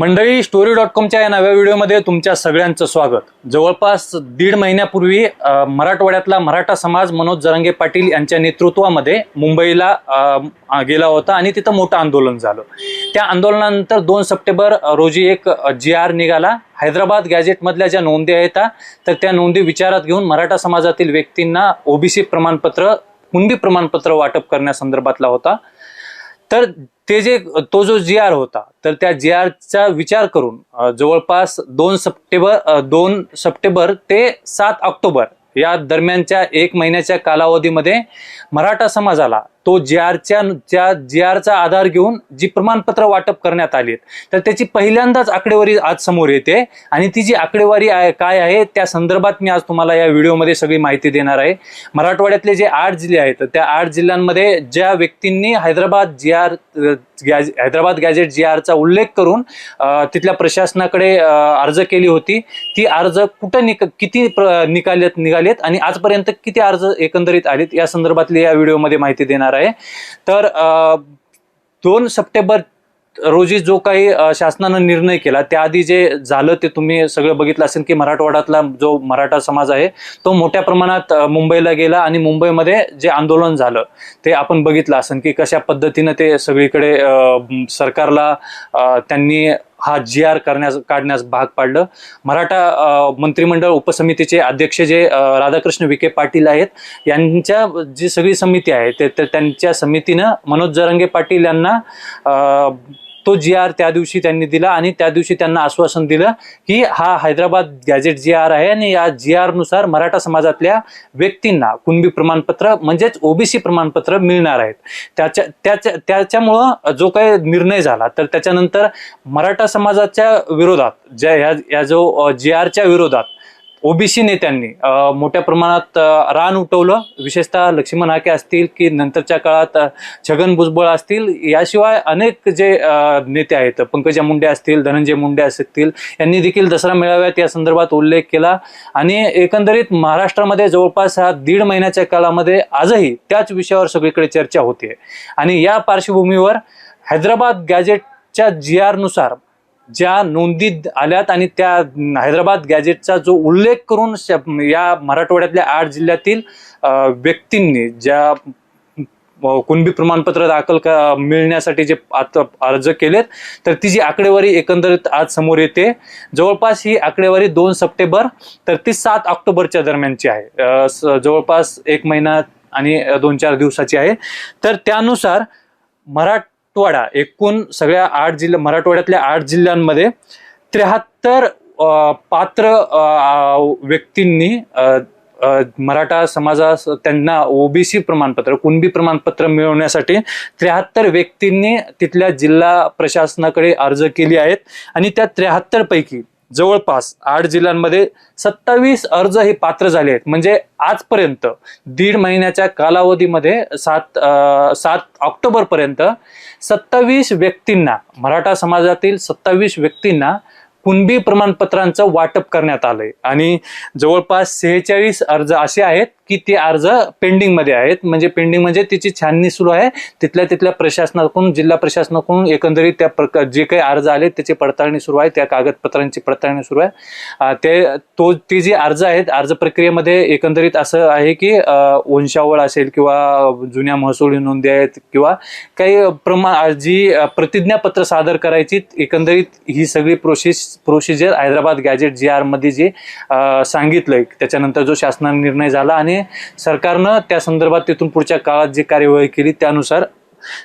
मंडळी story dot कॉमच्या या नव्या व्हिडिओमध्ये तुमच्या सगळ्यांचं स्वागत. जवळपास दीड महिन्यापूर्वी मराठवाड्यातला मराठा समाज मनोज जरंगे पाटील यांच्या नेतृत्वामध्ये मुंबईला गेला होता आणि तिथं मोठं आंदोलन झालं. त्या आंदोलनानंतर दोन सप्टेंबर रोजी एक जी आर निघाला. हैदराबाद गॅजेटमधल्या ज्या नोंदी आहेत तर त्या नोंदी विचारात घेऊन मराठा समाजातील व्यक्तींना ओबीसी प्रमाणपत्र कुणबी प्रमाणपत्र वाटप करण्यासंदर्भातला होता. तर ते जे तो जो जी आर होता तर त्या जी आरचा विचार करून जवळपास दोन सप्टेंबर दोन सप्टेंबर ते सात ऑक्टोबर या दरम्यानच्या एक महिन्याच्या कालावधीमध्ये मराठा समाजाला तो जी आरच्या जीआरचा आरचा आधार घेऊन जी प्रमाणपत्र वाटप करण्यात आली आहेत तर त्याची पहिल्यांदाच आकडेवारी आज समोर येते. आणि ती जी आकडेवारी आहे काय आहे त्या संदर्भात मी आज तुम्हाला या व्हिडिओमध्ये सगळी माहिती देणार आहे. मराठवाड्यातले जे आठ जिल्हे आहेत त्या आठ जिल्ह्यांमध्ये ज्या व्यक्तींनी Hyderabad G R Hyderabad gazette G आरचा उल्लेख करून तिथल्या प्रशासनाकडे अर्ज केली होती ती अर्ज कुठं निक किती प्र- निकालेत निघालेत आणि आजपर्यंत किती अर्ज एकंदरीत आलेत या संदर्भातली या व्हिडिओमध्ये माहिती देणार आहे. तर दोन सप्टेंबर रोजी जो काही शासनानं निर्णय केला त्याआधी जे झालं ते तुम्ही सगळं बघितलं असेल की मराठवाड्यातला जो मराठा समाज आहे तो मोठ्या प्रमाणात मुंबईला गेला आणि मुंबईमध्ये जे आंदोलन झालं ते आपण बघितलं असेल की कशा पद्धतीनं ते सगळीकडे सरकारला त्यांनी हा जी आर करण्यास काढण्यास भाग पाडलं. मराठा मंत्रिमंडळ उपसमितीचे अध्यक्ष जे राधाकृष्ण विखे पाटील आहेत यांच्या जी सगळी समिती आहे ते त्यांच्या समितीनं मनोज जरंगे पाटील यांना तो जी आर त्या दिवशी त्यांनी दिला आणि त्या दिवशी त्यांना आश्वासन दिलं की हा हैदराबाद गॅजेट जी आर आहे आणि या जी आरनुसार मराठा समाजातल्या व्यक्तींना कुणबी प्रमाणपत्र म्हणजेच ओबीसी प्रमाणपत्र मिळणार आहेत. त्याच्या त्याच्या त्याच्यामुळं जो काही निर्णय झाला तर त्याच्यानंतर मराठा समाजाच्या विरोधात ज्या ह्या या जो जी आरच्या विरोधात ओबीसी नेत्यांनी मोठ्या प्रमाणात रान उठवलं. विशेषतः लक्ष्मण हाके असतील की नंतरच्या काळात छगन भुजबळ असतील याशिवाय अनेक जे नेते आहेत पंकजा मुंडे असतील धनंजय मुंडे असतील यांनी देखील दसरा मेळाव्यात या संदर्भात उल्लेख केला. आणि एकंदरीत महाराष्ट्रामध्ये जवळपास हा दीड महिन्याच्या काळामध्ये आजही त्याच विषयावर सगळीकडे चर्चा होते. आणि या पार्श्वभूमीवर हैदराबाद गॅजेटच्या जी आरनुसार ज्या नोंदी आल्यात आणि त्या हैदराबाद गॅजेटचा जो उल्लेख करून श- या मराठवाड्यातल्या आठ जिल्ह्यातील व्यक्तींनी ज्या कुणबी प्रमाणपत्र दाखल क- मिळण्यासाठी जे आता अर्ज केलेत तर ती जी आकडेवारी एकंदरीत आज समोर येते. जवळपास ही आकडेवारी दोन सप्टेंबर तर ती सात ऑक्टोबरच्या दरम्यानची आहे. स- जवळपास एक महिना आणि दोन चार दिवसाची आहे. तर त्यानुसार मराठ मराठवाडा एकूण सगळ्या आठ जिल्हा मराठवाड्यातल्या आठ जिल्ह्यांमध्ये त्र्याहत्तर पात्र व्यक्तींनी मराठा समाजास त्यांना ओबीसी प्रमाणपत्र कुणबी प्रमाणपत्र मिळवण्यासाठी त्र्याहत्तर व्यक्तींनी तिथल्या जिल्हा प्रशासनाकडे अर्ज केली आहेत. आणि त्या त्र्याहत्तर पैकी जवळपास आठ जिल्ह्यांमध्ये सत्तावीस अर्ज हे पात्र झाले आहेत. म्हणजे आजपर्यंत दीड महिन्याच्या कालावधीमध्ये सात सात ऑक्टोबरपर्यंत सत्तावीस व्यक्तींना मराठा समाजातील सत्तावीस व्यक्तींना कुणबी प्रमाणपत्रांचं वाटप करण्यात आलंय. आणि जवळपास सेहेचाळीस अर्ज असे आहेत की ते अर्ज पेंडिंगमध्ये आहेत. म्हणजे पेंडिंग म्हणजे तिची छाननी सुरू आहे. तिथल्या तिथल्या प्रशासनाकडून जिल्हा प्रशासनाकडून एकंदरीत त्या प्रकार जे काही अर्ज आले त्याची पडताळणी सुरू आहे. त्या कागदपत्रांची पडताळणी सुरू आहे. ते तो ते जे अर्ज आहेत अर्ज प्रक्रियेमध्ये एकंदरीत असं आहे की वंशावळ असेल किंवा जुन्या महसुली नोंदी आहेत किंवा काही प्रमाण जी प्रतिज्ञापत्र सादर करायची एकंदरीत ही सगळी process procedure Hyderabad gazette G आरमध्ये जे सांगितलंय. त्याच्यानंतर जो शासनाने निर्णय झाला आणि सरकारनं त्या संदर्भात तिथून पुढच्या काळात जी कार्यवाही केली त्यानुसार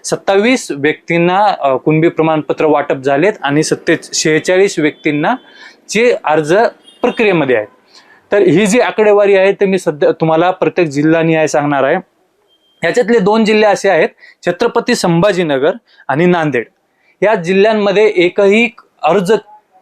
सत्तावीस व्यक्तींना कुणबी प्रमाणपत्र वाटप झालेत आणि सत्ते शेहेचाळीस व्यक्तींना जे अर्ज प्रक्रियेमध्ये आहेत. तर ही जी आकडेवारी आहे ते मी सध्या तुम्हाला प्रत्येक जिल्हानिहाय सांगणार आहे. याच्यातले दोन जिल्हे असे आहेत छत्रपती संभाजीनगर आणि नांदेड. या जिल्ह्यांमध्ये एकही अर्ज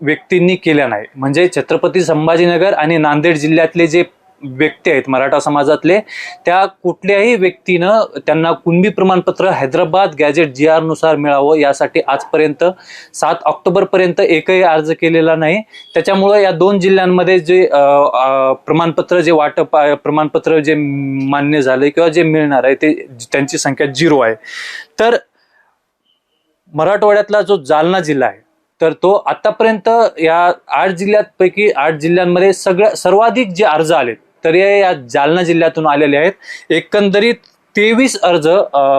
व्यक्तींनी केला नाही. म्हणजे छत्रपती संभाजीनगर आणि नांदेड जिल्ह्यातले जे व्यक्ती आहेत मराठा समाजातले त्या कुठल्याही व्यक्तीनं त्यांना कुणबी प्रमाणपत्र हैदराबाद गॅजेट जी आरनुसार मिळावं यासाठी आजपर्यंत सात ऑक्टोबर पर्यंत एकही अर्ज केलेला नाही. त्याच्यामुळं या दोन जिल्ह्यांमध्ये जे प्रमाणपत्र जे वाटप प्रमाणपत्र जे मान्य झालं किंवा जे मिळणार आहे ते त्यांची संख्या झिरो आहे. तर मराठवाड्यातला जो जालना जिल्हा आहे तर तो आतापर्यंत या आठ जिल्ह्यापैकी आठ जिल्ह्यांमध्ये सगळ्या सर्वाधिक जे अर्ज आलेत तर हे या जालना जिल्ह्यातून आलेले आहेत. एकंदरीत तेवीस अर्ज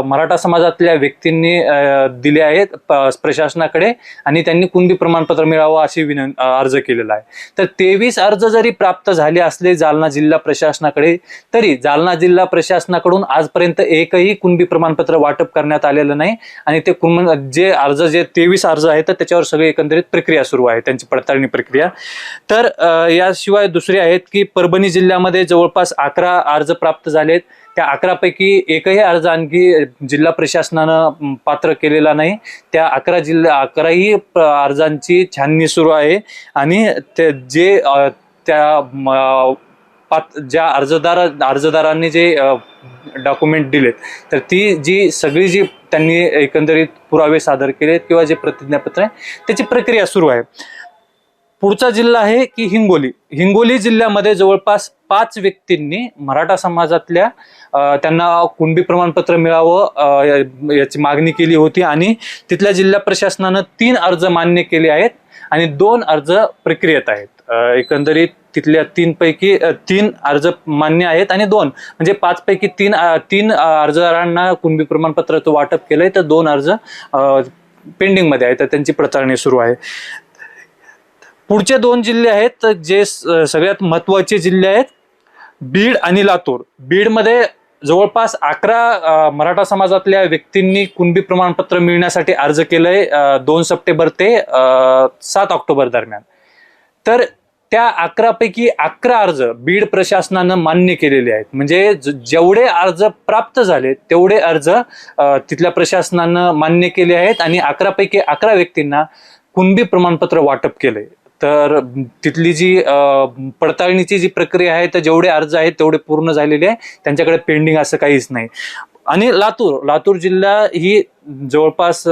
मराठा समाजातल्या व्यक्तींनी दिले आहेत प्रशासनाकडे आणि त्यांनी कुणबी प्रमाणपत्र मिळावं अशी विनं अर्ज केलेला आहे. तर तेवीस अर्ज जरी प्राप्त झाले असले जालना जिल्हा प्रशासनाकडे तरी जालना जिल्हा प्रशासनाकडून आजपर्यंत एकही कुणबी प्रमाणपत्र वाटप करण्यात आलेलं नाही आणि ते कुण जे अर्ज जे तेवीस अर्ज आहेत तर त्याच्यावर सगळी एकंदरीत प्रक्रिया सुरू आहे त्यांची पडताळणी प्रक्रिया. तर याशिवाय दुसरे आहेत की परभणी जिल्ह्यामध्ये जवळपास अकरा अर्ज प्राप्त झालेत त्या अकरापैकी एकही अर्ज आणखी जिल्हा प्रशासनानं पात्र केलेला नाही. त्या अकरा जिल्हा अकराही अर्जांची छाननी सुरू आहे. आणि ते जे त्या पात ज्या अर्जदार अर्जदारांनी जे डॉक्युमेंट दिलेत तर ती जी सगळी जी त्यांनी एकंदरीत पुरावे सादर केलेत किंवा जे प्रतिज्ञापत्र आहे त्याची प्रक्रिया सुरू आहे. पुढचा जिल्हा आहे की हिंगोली. हिंगोली जिल्ह्यामध्ये जवळपास पाच व्यक्तींनी मराठा समाजातल्या त्यांना कुणबी प्रमाणपत्र मिळावं याची मागणी केली होती आणि तिथल्या जिल्हा प्रशासनानं तीन अर्ज मान्य केले आहेत आणि दोन अर्ज प्रक्रियेत आहेत. एकंदरीत तिथल्या तीन पैकी तीन अर्ज मान्य आहेत आणि दोन म्हणजे पाच पैकी तीन तीन अर्जदारांना कुणबी प्रमाणपत्राचं वाटप केलंय तर दोन अर्ज पेंडिंगमध्ये आहे तर त्यांची प्रचारणी सुरू आहे. पुढचे दोन जिल्हे आहेत तर जे सगळ्यात महत्त्वाचे जिल्हे आहेत बीड आणि लातूर. बीडमध्ये जवळपास अकरा मराठा समाजातल्या व्यक्तींनी कुणबी प्रमाणपत्र मिळण्यासाठी अर्ज केलंय दोन सप्टेंबर ते सात ऑक्टोबर दरम्यान. तर त्या अकरापैकी अकरा अर्ज बीड प्रशासनानं मान्य केलेले आहेत. म्हणजे जेवढे अर्ज प्राप्त झाले तेवढे अर्ज तिथल्या प्रशासनानं मान्य केले आहेत आणि अकरापैकी अकरा व्यक्तींना कुणबी प्रमाणपत्र वाटप केलंय. तर तिथली जी पडताळणीची जी प्रक्रिया आहे तर जेवढे अर्ज आहेत तेवढे पूर्ण झालेले आहे. त्यांच्याकडे पेंडिंग असं काहीच नाही. आणि लातूर लातूर जिल्हा ही जवळपास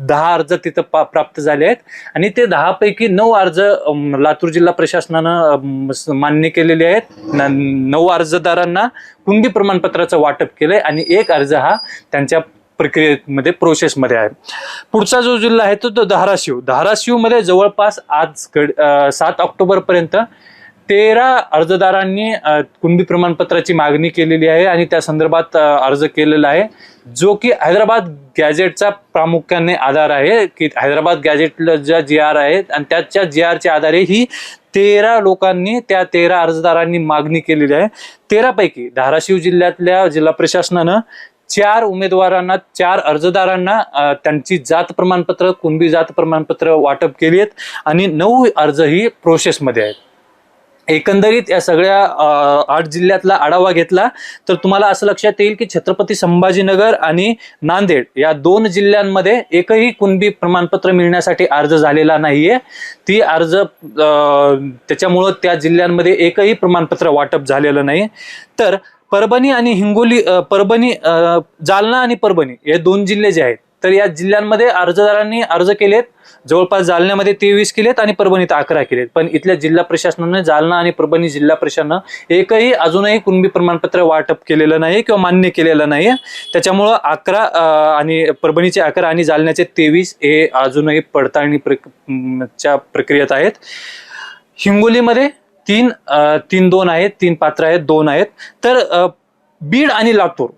दहा अर्ज तिथं पा- प्राप्त झाले आहेत. आणि ते दहा पैकी नऊ अर्ज लातूर जिल्हा प्रशासनानं मान्य केलेले आहेत. न- नऊ अर्जदारांना कुणबी प्रमाणपत्राचं वाटप केलंय. आणि एक अर्ज हा त्यांच्या प्रक्रियेमध्ये प्रोसेसमध्ये आहे. पुढचा जो जिल्हा आहे तो तो धाराशिव. धाराशिवमध्ये जवळपास आज घड- सात ऑक्टोबरपर्यंत तेरा अर्जदारांनी अं, कुणबी प्रमाणपत्राची मागणी केलेली आहे आणि त्या संदर्भात अर्ज केलेला आहे जो की हैदराबाद गॅजेटचा प्रामुख्याने आधार आहे की हैदराबाद गॅजेटला ज्या जी आर आहेत आणि त्याच्या जी आरच्या आधारे ही तेरा लोकांनी त्या तेरा अर्जदारांनी मागणी केलेली आहे. तेरापैकी धाराशिव जिल्ह्यातल्या जिल्हा प्रशासनानं चार उमेदवारांना चार अर्जदारांना त्यांची जात प्रमाणपत्र कुणबी जात प्रमाणपत्र वाटप केली आहेत आणि नऊ अर्ज ही प्रोसेसमध्ये आहेत. एकंदरीत या सगळ्या आठ जिल्ह्यातला आढावा घेतला तर तुम्हाला असं लक्षात येईल की छत्रपती संभाजीनगर आणि नांदेड या दोन जिल्ह्यांमध्ये एकही कुणबी प्रमाणपत्र मिळण्यासाठी अर्ज झालेला नाहीये. ती अर्ज त्याच्यामुळं त्या जिल्ह्यांमध्ये एकही प्रमाणपत्र वाटप झालेलं नाही. तर परभणी आणि हिंगोली परभणी जालना आणि परभणी हे दोन जिल्हे जे आहेत तर या जिल्ह्यांमध्ये अर्जदारांनी अर्ज केलेत. जवळपास जालन्यामध्ये तेवीस केलेत आणि परभणीत अकरा केलेत. पण इथल्या जिल्हा प्रशासनाने जालना आणि परभणी जिल्हा प्रशासनानं एकही अजूनही कुणबी प्रमाणपत्र वाटप केलेलं नाही किंवा मान्य केलेलं नाही. त्याच्यामुळं अकरा आणि परभणीचे अकरा आणि जालन्याचे तेवीस हे अजूनही पडताळणी प्रक च्या प्रक्रियेत आहेत. हिंगोलीमध्ये तीन तीन दोन आहेत तीन पात्र आहेत दोन आहेत. तर बीड आणि लातूर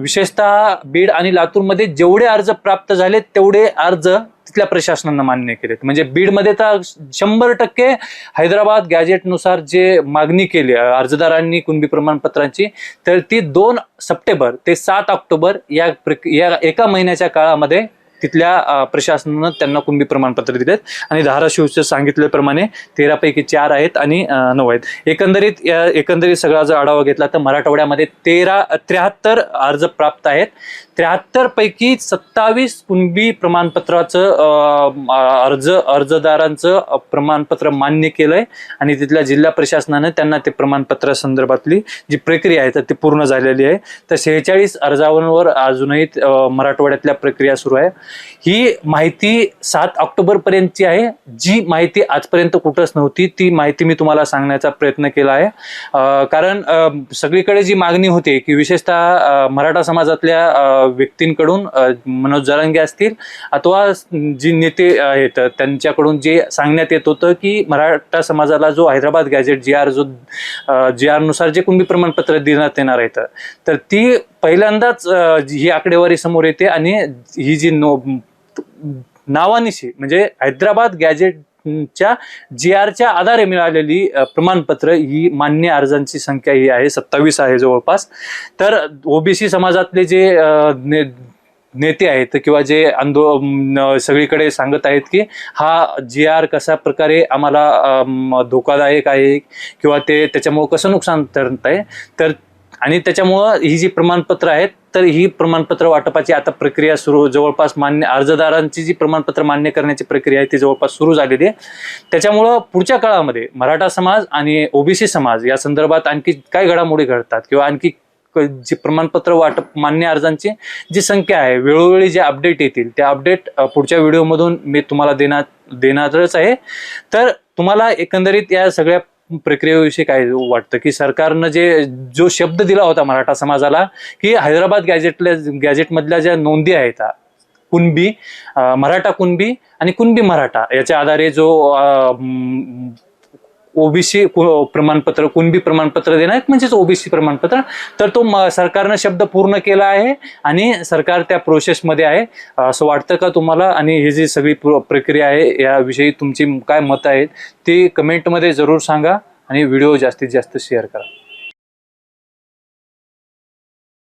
विशेषतः बीड आणि लातूरमध्ये जेवढे अर्ज प्राप्त झाले तेवढे अर्ज तिथल्या प्रशासनानं मान्य केलेत. म्हणजे बीडमध्ये तर शंभर टक्के हैदराबाद गॅजेटनुसार जे मागणी केली अर्जदारांनी कुणबी प्रमाणपत्रांची तर ती दोन सप्टेंबर ते सात ऑक्टोबर या प्रक्रिया या एका महिन्याच्या काळामध्ये तिथल्या प्रशासनानं त्यांना कुणबी प्रमाणपत्र दिलेत आणि धाराशिवचं सांगितल्याप्रमाणे तेरापैकी चार आहेत आणि नऊ आहेत. एकंदरीत एकंदरीत सगळा जर आढावा घेतला तर मराठवाड्यामध्ये तेरा त्र्याहत्तर अर्ज प्राप्त आहेत. त्र्याहत्तर पैकी सत्तावीस कुणबी प्रमाणपत्राचं अर्ज अर्जदारांचं प्रमाणपत्र मान्य केलंय आणि तिथल्या जिल्हा प्रशासनानं त्यांना ते प्रमाणपत्रा संदर्भातली जी प्रक्रिया आहे तर ती पूर्ण झालेली आहे. तर शेहेचाळीस अर्जांवर अजूनही मराठवाड्यातल्या प्रक्रिया सुरू आहे. ही माहिती सात ऑक्टोबर पर्यंतची आहे. जी माहिती आजपर्यंत कुठंच नव्हती ती माहिती मी तुम्हाला सांगण्याचा प्रयत्न केला आहे. कारण सगळीकडे जी मागणी होती की विशेषतः मराठा समाजातल्या व्यक्तींकडून मनोज जरांगे असतील अथवा जी नेते आहेत त्यांच्याकडून जे सांगण्यात येत होतं की मराठा समाजाला जो हैदराबाद गॅजेट जी आर जो जी आरनुसार जे कुणबी प्रमाणपत्र देण्यात येणार आहेत तर ती पहिल्यांदाच ही आकडेवारी समोर येते आणि ही जी नो नावानिशी म्हणजे हैदराबाद गॅजेट च्या जी आरच्या आधारे मिळालेली प्रमाणपत्र ही मान्य अर्जांची संख्या ही आहे सत्तावीस आहे जवळपास. तर ओबीसी समाजातले जे ने- नेते आहेत किंवा जे आंदो सगळीकडे सांगत आहेत की हा जी आर कशा प्रकारे आम्हाला धोकादायक आहे किंवा ते त्याच्यामुळं कसं नुकसान ठरत आहे तर आणि त्याच्यामुळं ही जी प्रमाणपत्र आहेत तर ही प्रमाणपत्र वाटपाची आता प्रक्रिया सुरू. जवळपास मान्य अर्जदारांची जी प्रमाणपत्र मान्य करण्याची प्रक्रिया आहे ती जवळपास सुरू झालेली आहे. त्याच्यामुळं पुढच्या काळामध्ये मराठा समाज आणि ओबीसी समाज या संदर्भात आणखी काय घडामोडी घडतात किंवा आणखी जी प्रमाणपत्र वाटप मान्य अर्जांची जी संख्या आहे वेळोवेळी जे अपडेट येतील त्या अपडेट पुढच्या व्हिडिओमधून मी तुम्हाला देणार देणारच आहे. तर तुम्हाला एकंदरीत या सगळ्या प्रक्रियेविषयी काय वाटतं? की सरकारनं जे जो शब्द दिला होता मराठा समाजाला की हैदराबाद गॅजेटल्या गॅजेटमधल्या ज्या नोंदी आहेत कुणबी मराठा कुणबी आणि कुणबी मराठा याच्या आधारे जो ओबीसी प्रमाणपत्र कुणबी प्रमाणपत्र देणार म्हणजेच ओबीसी प्रमाणपत्र. तर तो म- सरकारनं शब्द पूर्ण केला आहे आणि सरकार त्या प्रोसेसमध्ये आहे. असं वाटतं का तुम्हाला? आणि ही जी सगळी प्र- प्रक्रिया आहे याविषयी तुमची काय मतं आहेत ती कमेंटमध्ये जरूर सांगा आणि व्हिडिओ जास्तीत जास्त शेअर करा.